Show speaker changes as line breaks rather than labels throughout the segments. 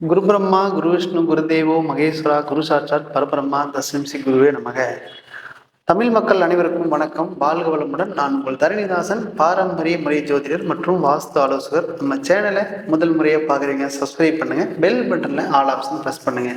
குரு பிரம்மா குரு விஷ்ணு குருதேவோ மகேஸ்வரா குரு சாட்சாத் பரபிரம்மா தஸ்மிம் குருவே நமக. தமிழ் மக்கள் அனைவருக்கும் வணக்கம். வாழ்க வளமுடன். நான் உங்கள் தரணிதாசன் பாரம்பரிய முறை ஜோதிடர் மற்றும் வாஸ்து ஆலோசகர். நம்ம சேனலை முதல் முறையாக பார்க்குறீங்க சப்ஸ்கிரைப் பண்ணுங்க பெல் பட்டனில் ஆல் ஆப்ஷன் ப்ரெஸ் பண்ணுங்க.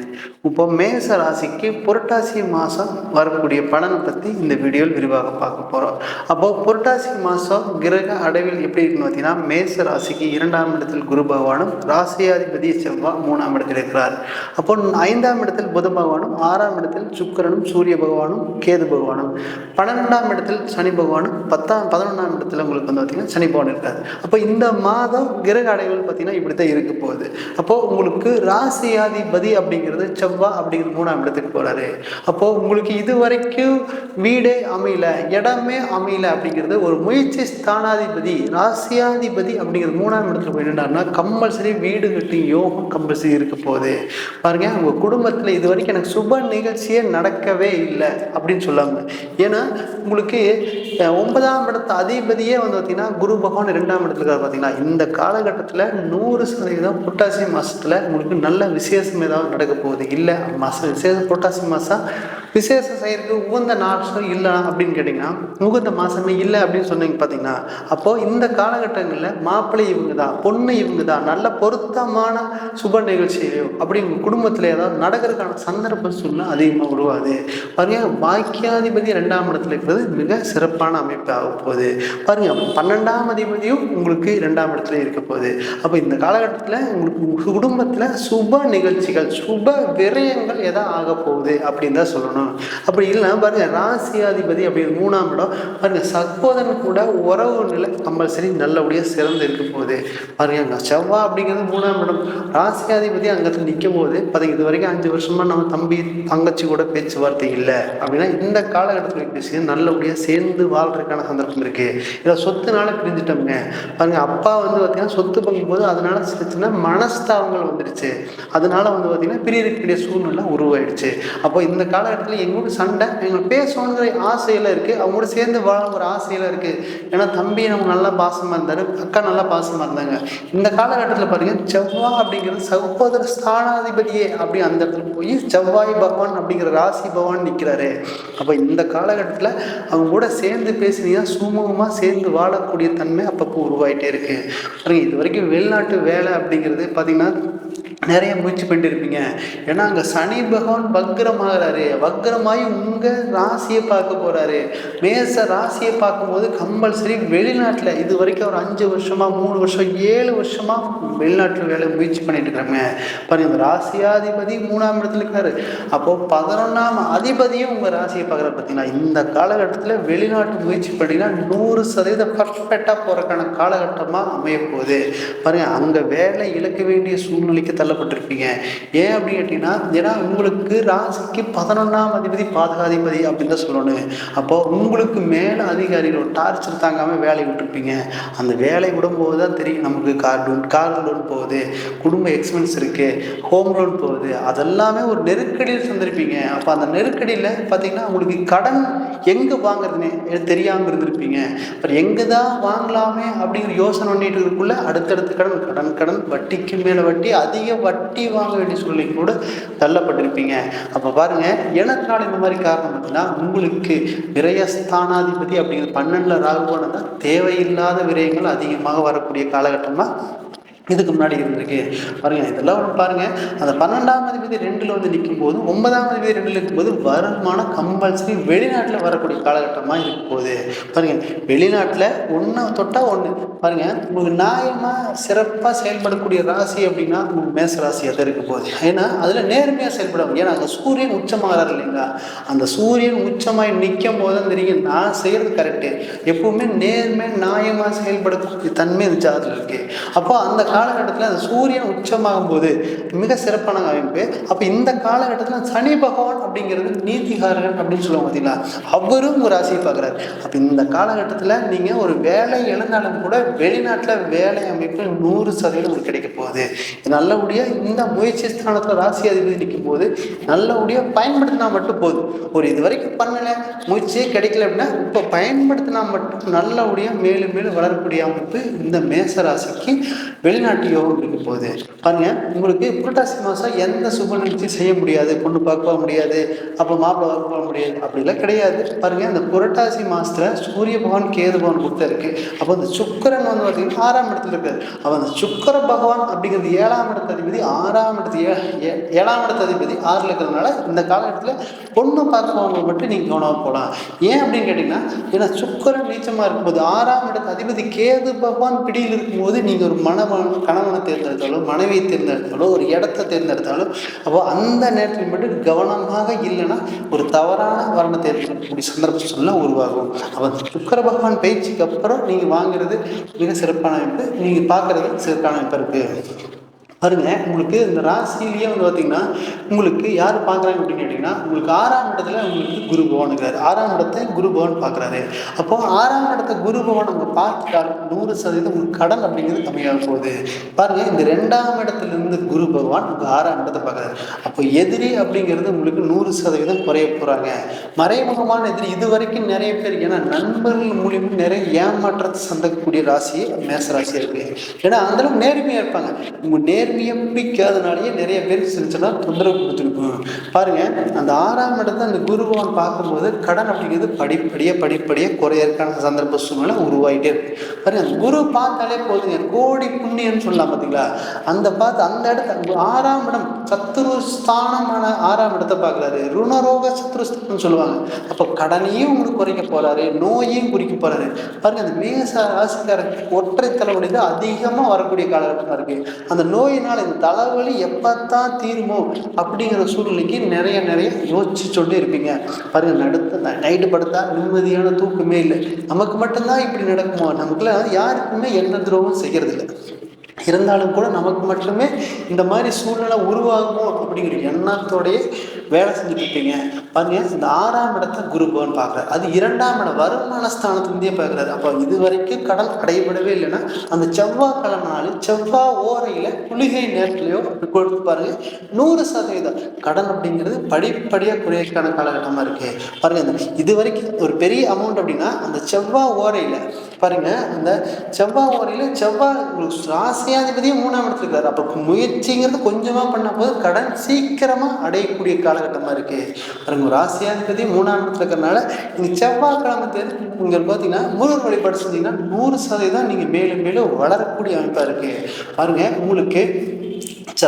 இப்போ மேச ராசிக்கு புரட்டாசி மாதம் வரக்கூடிய பலனை பற்றி இந்த வீடியோவில் விரிவாக பார்க்க போகிறோம் அப்போ புரட்டாசி மாதம் கிரக அடைவில் எப்படி இருக்குன்னு பார்த்தீங்கன்னா மேச ராசிக்கு இரண்டாம் இடத்தில் குரு பகவானும் ராசியாதிபதி செவ்வாய் மூணாம் இடத்தில் இருக்கிறார். அப்போ ஐந்தாம் இடத்தில் புத பகவானும் ஆறாம் இடத்தில் சுக்கிரனும் சூரிய பகவானும் கேது பகவானும் பன்னெண்டாம் இடத்தில் சனி பகவானும் பத்தாம் பதினொன்றாம் இடத்துல உங்களுக்கு வந்து பார்த்தீங்கன்னா சனி பகவான் இருக்காது அப்போ இந்த மாதம் கிரக அடைவுகள் பார்த்தீங்கன்னா இப்படி தான் இருக்க போகுது. அப்போது உங்களுக்கு ராசியாதிபதி அப்படிங்கிறது செவ்வாய் அப்படிங்கிற மூணாம் இடத்துக்கு போகிறாரு அப்போது உங்களுக்கு இது வரைக்கும் வீடே அமையல இடமே அமையல அப்படிங்கிறது ஒரு முயற்சி ஸ்தானாதிபதி ராசியாதிபதி அப்படிங்கிறது மூணாம் இடத்துல போயிட்டாருன்னா கம்பல்சரி வீடு கட்டி யோகம் கம்பல்சரி இருக்க போகுது. பாருங்க உங்கள் குடும்பத்தில் இது வரைக்கும் எனக்கு சுப நிகழ்ச்சியே நடக்கவே இல்லை அப்படின்னு சொல்லாங்க ஏன்னா உங்களுக்கு ஒன்பதாம் இடத்து அதிபதியே வந்து பார்த்தீங்கன்னா குரு பகவான் ரெண்டாம் இடத்துல இருக்கார் பார்த்தீங்கன்னா இந்த காலகட்டத்தில் நூறு சதவீதம் புரட்டாசி மாதத்தில் உங்களுக்கு நல்ல விசேஷம் ஏதாவது நடக்க போகுது. இல்லை மாதம் விசேஷம் புரட்டாசி மாதம் விசேஷம் செய்கிறதுக்கு உகந்த நாட்கள் இல்லை அப்படின்னு கேட்டிங்கன்னா உகந்த மாதமே இல்லை அப்படின்னு சொன்னீங்க பார்த்தீங்கன்னா அப்போது இந்த காலகட்டங்களில் மாப்பிள்ளை இவங்க தான் பொண்ணு இவங்க தான் நல்ல பொருத்தமான சுப நிகழ்ச்சியிலையோ அப்படி உங்கள் குடும்பத்தில் ஏதாவது நடக்கிறதுக்கான சந்தர்ப்ப சூழ்நிலை அதிகமாக உருவாது. பாருங்கள் பாக்கியாதிபதி ரெண்டாம் இடத்துல இருக்கிறது மிக சிறப்பான அமைப்பு ஆக போகுது. பாருங்கள் பன்னெண்டாம் அதிபதியும் உங்களுக்கு ரெண்டாம் இடத்துல இருக்க போகுது. அப்போ இந்த காலகட்டத்தில் உங்களுக்கு குடும்பத்தில் சுப நிகழ்ச்சிகள் சுப விரயங்கள் எதா ஆக போகுது அப்படின்னு தான் சொல்லணும். அப்படி இல்லை பாருங்கள் ராசியாதிபதி அப்படி மூணாம் இடம். பாருங்கள் சகோதரன் கூட உறவு நிலை கம்பல்சரி நல்லபடியாக சிறந்து இருக்க போகுது. பாருங்க அங்கே செவ்வாய் அப்படிங்கிறது மூணாம் இடம். ராசியாதிபதி அங்கத்தில் நிற்கும் போது பாருங்க இது வரைக்கும் அஞ்சு வருஷமாக நம்ம தம்பி தங்கச்சி கூட பேச்சுவார்த்தை இல்லை. அப்படின்னா இந்த காலகட்டத்தில் பேசி நல்லபடியாக சேர்ந்து வாழ்றதுக்கான சந்தர்ப்பம் இருக்குது இதை சொத்துனால பிரிஞ்சுட்டோம்ங்க பாருங்கள் அப்பா வந்து பார்த்திங்கன்னா சொத்து பங்கும்போது அதனால சின்ன சின்ன மனஸ்தாபங்கள் வந்துடுச்சு அதனால வந்து பார்த்தீங்கன்னா பிரியக்கூடிய சூழ்நிலை உருவாயிடுச்சு. அப்போ இந்த காலகட்டத்தில் எங்களோட சண்டை எங்களுக்கு பேசணுங்கிற ஆசையில் இருக்குது அவங்க கூட சேர்ந்து வாழணுங்கிற ஆசையில் இருக்குது ஏன்னா தம்பி நம்ம நல்லா பாசமாக இருந்தார் அக்கா நல்லா பாசமாக இருந்தாங்க. இந்த காலகட்டத்தில் பாருங்கள் செவ்வாய் அப்படிங்கிறது சகோதர ஸ்தானாதிபதியே அப்படி அந்த இடத்துல போய் செவ்வாய் பகவான் அப்படிங்கிற ராசி பகவான் நிற்கிறாரு அப்போ இந்த காலகட்டத்தில் அவங்க கூட சேர்ந்து பேசுனீங்கன்னா சுமூகமாக சேர்ந்து வாழக்கூடிய தன்மை அப்பப்போ உருவாயிட்டே இருக்கு. பாருங்கள் இது வரைக்கும் வெளிநாட்டு வேலை அப்படிங்கிறது பார்த்தீங்கன்னா நிறைய முயற்சி பண்ணிட்டு இருப்பீங்க ஏன்னா அங்கே சனி பகவான் வக்ரமாகிறாரு. வக்ரமாகி உங்கள் ராசியை பார்க்க போகிறாரு மேச ராசியை பார்க்கும்போது கம்பல்சரி வெளிநாட்டில் இது வரைக்கும் ஒரு அஞ்சு வருஷமாக மூணு வருஷம் ஏழு வருஷமாக வெளிநாட்டில் வேலை முயற்சி பண்ணிட்டு இருக்கிறாங்க பாருங்க இந்த ராசியாதிபதி மூணாம் இடத்துல இருக்காரு. அப்போது பதினொன்றாம் அதிபதியும் உங்கள் ராசியை பார்க்குற பார்த்தீங்கன்னா இந்த காலகட்டத்தில் வெளிநாட்டு முயற்சி பண்ணிங்கன்னா நூறு சதவீதம் பர்ஃபெக்டாக போகிறதுக்கான காலகட்டமாக அமைய போகுது. பாருங்க அங்கே வேலை இழக்க வேண்டிய சூழ்நிலைக்கு தள்ளப்பட்டிருப்பீங்க ஏன் அப்படின்னு கேட்டிங்கன்னா ஏன்னா உங்களுக்கு ராசிக்கு பதினொன்றாம் அதிபதி பாதகாதிபதி அப்படின்னு தான் சொல்லணும். அப்போ உங்களுக்கு மேலே அதிகாரிகள் ஒரு டார்ச்சர் தாங்காமல் வேலையை விட்டுருப்பீங்க. அந்த வேலை விடும்போது தான் தெரியும் நமக்கு கார் லோன் கார் லோன் போகுது. குடும்ப எக்ஸ்பென்ஸ் இருக்குது ஹோம் லோன் போகுது. அதெல்லாமே ஒரு நெருக்கடியில் சந்திருப்பீங்க அப்போ அந்த நெருக்கடியில் பார்த்தீங்கன்னா உங்களுக்கு கடன் எங்கே வாங்குறதுனே தெரியாமல் இருந்திருப்பீங்க. அப்புறம் எங்கே தான் வாங்கலாமே அப்படிங்கிற யோசனை பண்ணிட்டு இருக்குள்ள அடுத்தடுத்த கடன் கடன் கடன் வட்டிக்கு மேலே வட்டி அதிக வட்டி வாங்க வேண்டிய சூழ்நிலை கூட தள்ளப்பட்டிருப்பீங்க. அப்போ பாருங்கள் எனக்கால இந்த மாதிரி காரணம் பார்த்தீங்கன்னா உங்களுக்கு விரயஸ்தானாதிபதி அப்படிங்கிற பன்னெண்டில் ராகுவானதான் தேவையில்லாத விரயங்கள் அதிகமாக வரக்கூடிய காலகட்டமாக இதுக்கு முன்னாடி இருந்திருக்கு. பாருங்க இதெல்லாம் ஒன்று பாருங்க. அந்த பன்னெண்டாம் அதிபதி ரெண்டில் வந்து நிற்கும் போது ஒன்பதாம் அதிபதி ரெண்டில் இருக்கும்போது வருமானம் கம்பல்சரி வெளிநாட்டில் வரக்கூடிய காலகட்டமாக இருக்கும் போது பாருங்க வெளிநாட்டில் ஒன்று தொட்டால் ஒன்று பாருங்க உங்களுக்கு நியாயமாக சிறப்பாக செயல்படக்கூடிய ராசி அப்படின்னா உங்களுக்கு மேச ராசியாக தான் இருக்க போகுது. ஏன்னா அதில் நேர்மையாக செயல்படும் ஏன்னா அங்கே சூரியன் உச்சமாகிறார் இல்லைங்களா? அந்த சூரியன் உச்சமாய் நிற்கும் போது தான் தெரியும் நான் செய்கிறது கரெக்டு எப்பவுமே நேர்மை நியாயமாக செயல்படக்கூடிய தன்மை இந்த ஜாதத்தில் இருக்கு. அப்போ அந்த காலகட்டத்தில் அந்த சூரியன் உச்சமாகும் போது மிக சிறப்பான அமைப்பு. அப்போ இந்த காலகட்டத்தில் சனி பகவான் அப்படிங்கிறது நீதிகாரகன் அப்படின்னு சொல்லுவாங்க பார்த்தீங்களா அவரும் ஒரு ராசியை பார்க்குறாரு. அப்போ இந்த காலகட்டத்தில் நீங்கள் ஒரு வேலை இழந்தாலும் கூட வெளிநாட்டில் வேலை அமைப்பு நூறு சதவீதம் உங்களுக்கு கிடைக்க போகுது. நல்லபடியாக இந்த முயற்சி ஸ்தானத்தில் ராசி அதிபதி நிற்கும் போது நல்லபடியாக பயன்படுத்தினா மட்டும் போதும். ஒரு இது வரைக்கும் பண்ணலை முயற்சியே கிடைக்கல அப்படின்னா இப்போ பயன்படுத்தினா மட்டும் நல்லபடியாக மேலும் மேலும் வளரக்கூடிய அமைப்பு இந்த மேச ராசிக்கு. வெளிநாட்டு வெளிநாட்டு யோகம் இருக்க போகுது. பாருங்க உங்களுக்கு புரட்டாசி மாதம் எந்த சுப நிகழ்ச்சி செய்ய முடியாது. பொண்ணு பார்க்க முடியாது. அப்போ மாப்பிள்ளை பார்க்க முடியாது. அப்படிலாம் கிடையாது. பாருங்க இந்த புரட்டாசி மாதத்தில் சூரிய பகவான் கேது பகவான் கொடுத்த இருக்கு. அப்போ அந்த சுக்கரன் வந்து பார்த்தீங்கன்னா ஆறாம் இடத்துல இருக்காரு. அப்போ அந்த சுக்கர பகவான் அப்படிங்கிறது ஏழாம் இடத்து அதிபதி ஆறாம் இடத்து ஏ- ஏ- ஏழாம் இடத்து அதிபதி. ஆறில் இருக்கிறதுனால இந்த காலகட்டத்தில் பொண்ணு பார்க்கவங்க மட்டும் நீங்கள் கவனமாக போகலாம் ஏன் அப்படின்னு கேட்டிங்கன்னா ஏன்னா சுக்கரன் நீச்சமாக இருக்கும்போது ஆறாம் இடத்து அதிபதி கேது பகவான் பிடியில் இருக்கும்போது நீங்கள் ஒரு மணவன் கணவனை தேர்ந்தெடுத்தாலோ மனைவியை தேர்ந்தெடுத்தாலோ ஒரு இடத்த தேர்ந்தெடுத்தாலோ அப்போ அந்த நேரத்தில் மட்டும் கவனமாக இல்லைன்னா ஒரு தவறான வரணை தேர்ந்தெடுக்கக்கூடிய சந்தர்ப்ப சூழ்நிலை உருவாகும். அப்போ சுக்கர பகவான் பயிற்சிக்கு அப்புறம் நீங்கள் வாங்குறது மிக சிறப்பான அமைப்பு. நீங்கள் பார்க்குறது சிறப்பான அமைப்பு இருக்குது பாருங்க உங்களுக்கு இந்த ராசியிலேயே வந்து பார்த்தீங்கன்னா உங்களுக்கு யார் பார்க்குறாங்க அப்படின்னு கேட்டிங்கன்னா உங்களுக்கு ஆறாம் இடத்துல உங்களுக்கு குரு பகவான் இருக்கிறாரு ஆறாம் இடத்தை குரு பகவான் பார்க்குறாரு அப்போ ஆறாம் இடத்த குரு பகவான் அங்கே பார்த்துட்டாலும் நூறு சதவீதம் உங்களுக்கு கடன் அப்படிங்கிறது கம்மியாக போகுது. பாருங்க இந்த ரெண்டாம் இடத்துல இருந்து குரு பகவான் உங்கள் ஆறாம் இடத்தை பார்க்குறாரு அப்போ எதிரி அப்படிங்கிறது உங்களுக்கு நூறு சதவீதம் குறைய போகிறாங்க மறைமுகமான எதிரி இது வரைக்கும் நிறைய பேர் ஏன்னா நண்பர்கள் மூலியமாக நிறைய ஏமாற்றத்தை சந்திக்கக்கூடிய ராசி மேச ராசி இருக்குது ஏன்னா அந்தளவுக்கு நேர்மையாக இருப்பாங்க. உங்கள் நேர் நேர்மையை பிடிக்காதனாலேயே நிறைய பேர் சின்ன தொந்தரவு கொடுத்துருக்கும் பாருங்க அந்த ஆறாம் இடத்தை அந்த குருபவன் பார்க்கும்போது கடன் அப்படிங்கிறது படிப்படியாக படிப்படியாக குறையறதுக்கான சந்தர்ப்ப சூழ்நிலை உருவாகிட்டே இருக்கு. பாருங்க அந்த குரு பார்த்தாலே போதுங்க. கோடி புண்ணியம்னு சொல்லலாம் பார்த்தீங்களா அந்த பார்த்து அந்த இடத்த ஆறாம் இடம் சத்துரு ஸ்தானமான ஆறாம் இடத்தை பார்க்குறாரு. ருணரோக சத்ருஸ்தானம் சொல்லுவாங்க. அப்போ கடனையும் உங்களுக்கு குறைக்க போறாரு நோயையும் குறிக்க போறாரு. பாருங்க அந்த மேச ராசிக்கார ஒற்றை தலைவலி தான் அதிகமாக வரக்கூடிய காலகட்டமாக இருக்கு. அந்த நோய் நோயினால் இந்த தலைவலி எப்பத்தான் தீருமோ அப்படிங்கிற சூழ்நிலைக்கு நிறைய நிறைய யோசிச்சு சொல்லி இருப்பீங்க. பாருங்க நடுத்த நைட்டு படுத்தா நிம்மதியான தூக்கமே இல்லை. நமக்கு மட்டும்தான் இப்படி நடக்குமோ? நமக்குலாம் யாருக்குமே எந்த துரோகம் செய்யறது இல்லை இருந்தாலும் கூட நமக்கு மட்டுமே இந்த மாதிரி சூழ்நிலை உருவாகுமோ அப்படிங்கிற எண்ணத்தோடையே வேலை செஞ்சுட்டு இருப்பீங்க பாருங்க இந்த ஆறாம் இடத்த குரு பகவான் பார்க்குறாரு. அது இரண்டாம் இடம் வருமான ஸ்தானத்துலேருந்தே பார்க்குறாரு. அப்போ இது வரைக்கும் கடல் அடையப்படவே இல்லைன்னா அந்த செவ்வாய் நாள் செவ்வாய் ஓரையில் குளிகை நேரத்துலையோ கொடுத்து பாருங்க நூறு சதவீதம். கடன் அப்படிங்கிறது படிப்படியாக குறையக்கான காலகட்டமாக இருக்குது பாருங்க இது வரைக்கும் ஒரு பெரிய அமௌண்ட் அப்படின்னா அந்த செவ்வாய் ஓரையில் பாருங்கள் அந்த செவ்வாய் ஓரையில் செவ்வாய் உங்களுக்கு ராசியாதிபதியும் மூணாம் இடத்துல இருக்காரு அப்போ முயற்சிங்கிறது கொஞ்சமாக பண்ண போது கடன் சீக்கிரமாக அடையக்கூடிய காலகட்டமாக இருக்குது பாருங்க ராசியாதிபதி மூணாம் இடத்துல இருக்கிறனால நீங்கள் செவ்வாய்க்கிழமை தேதி நீங்கள் பார்த்தீங்கன்னா முருகன் வழிபாடு செஞ்சீங்கன்னா நூறு சதவீதம் நீங்கள் மேலும் மேலும் வளரக்கூடிய அமைப்பாக இருக்குது பாருங்கள் உங்களுக்கு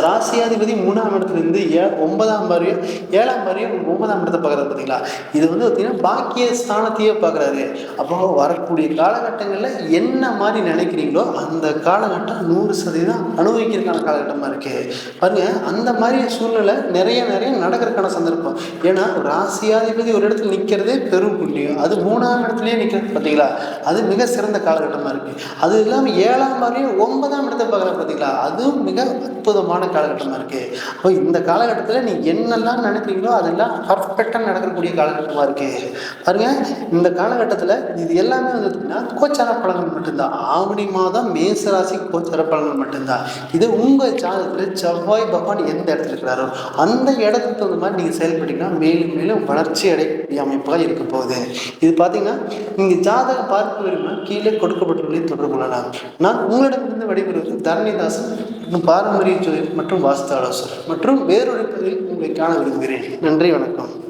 ராசியாதிபதி மூணாம் இடத்துல இருந்து ஏ ஒன்பதாம் வரையும் ஏழாம் வரையும் ஒன்பதாம் இடத்தை பார்க்குறாரு பார்த்தீங்களா? இது வந்து பார்த்தீங்கன்னா பாக்கிய ஸ்தானத்தையே பார்க்குறாரு. அப்போ வரக்கூடிய காலகட்டங்களில் என்ன மாதிரி நினைக்கிறீங்களோ அந்த காலகட்டம் நூறு சதவீதம் அனுபவிக்கிறதுக்கான காலகட்டமாக இருக்குது பாருங்கள் அந்த மாதிரி சூழ்நிலை நிறைய நிறைய நடக்கிறதுக்கான சந்தர்ப்பம். ஏன்னா ராசியாதிபதி ஒரு இடத்துல நிற்கிறதே பெரும் புண்ணியம். அது மூணாம் இடத்துலையே நிற்கிறது பார்த்தீங்களா? அது மிக சிறந்த காலகட்டமாக இருக்குது அது இல்லாமல் ஏழாம் வரையும் ஒன்பதாம் இடத்தை பார்க்குறது பார்த்தீங்களா? அதுவும் மிக அற்புதமான காலகட்டமாக இருக்கு. அப்போ இந்த காலகட்டத்தில் நீ என்னெல்லாம் நினைக்கிறீங்களோ அதெல்லாம் பர்ஃபெக்டாக நடக்கக்கூடிய காலகட்டமாக இருக்கு. பாருங்க இந்த காலகட்டத்தில் இது எல்லாமே வந்து கோச்சார பலன்கள் மட்டும்தான். ஆவணி மாதம் மேசராசி கோச்சார பலன்கள் மட்டும்தான். இது உங்கள் ஜாதகத்தில் செவ்வாய் பகவான் எந்த இடத்துல இருக்கிறாரோ அந்த இடத்துக்கு தகுந்த மாதிரி நீங்கள் செயல்பட்டீங்கன்னா மேலும் மேலும் வளர்ச்சி அடையக்கூடிய அமைப்பாக இருக்க போகுது. இது பார்த்தீங்கன்னா நீங்கள் ஜாதகம் பார்க்க விரும்பினா கீழே கொடுக்கப்பட்டுள்ளதை தொடர்பு கொள்ளலாம். நான் உங்களிடமிருந்து விடைபெறுவது தரணிதாசன் மற்றும் பாரம்பரிய ஜோதி மற்றும் வாஸ்து ஆலோசகர். மற்றும் வேறொரு பதிவில் உங்களை காண விரும்புகிறேன். நன்றி வணக்கம்.